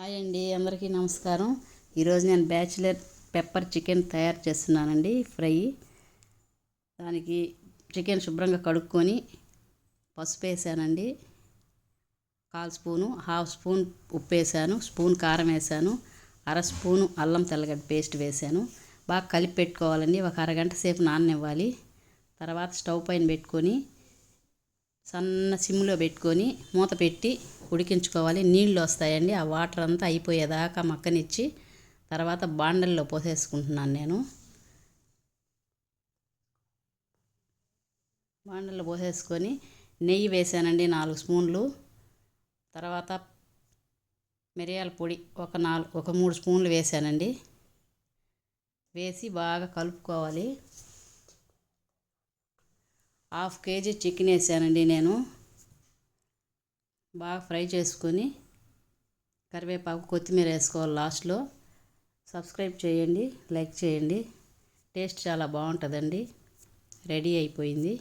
Hi అండి అందరికీ నమస్కారం. ఈరోజు నేను బ్యాచిలర్ పెప్పర్ చికెన్ తయారు చేస్తున్నానండి ఫ్రై. దానికి చికెన్ శుభ్రంగా కడుక్కొని పసుపు వేసానండి. కాల్ స్పూను హాఫ్ స్పూన్ ఉప్పు వేసాను స్పూన్ కారం వేసాను అర స్పూను అల్లం తెల్లగడ్డ పేస్ట్ వేసాను. బాగా కలిపి పెట్టుకోవాలండి ఒక అరగంట సేపు నాననివ్వాలి. తర్వాత స్టవ్ పైన పెట్టుకొని సన్న సిమ్లో పెట్టుకొని మూత పెట్టి ఉడికించుకోవాలి. నీళ్ళు వస్తాయండి. ఆ వాటర్ అంతా అయిపోయేదాకా మక్కనిచ్చి తర్వాత బాండల్లో పోసేసుకుంటున్నాను నేను. బాండల్లో పోసేసుకొని నెయ్యి వేసానండి నాలుగు స్పూన్లు. తర్వాత మిరియాల పొడి ఒక నాలుగు ఒక మూడు స్పూన్లు వేసానండి. వేసి బాగా కలుపుకోవాలి. హాఫ్ కేజీ చికెన్ వేసానండి నేను. బాగా ఫ్రై చేసుకొని కరివేపాకు కొత్తిమీర వేసుకోవాలి లాస్ట్లో. సబ్స్క్రైబ్ చేయండి లైక్ చేయండి. టేస్ట్ చాలా బాగుంటుందండి. రెడీ అయిపోయింది.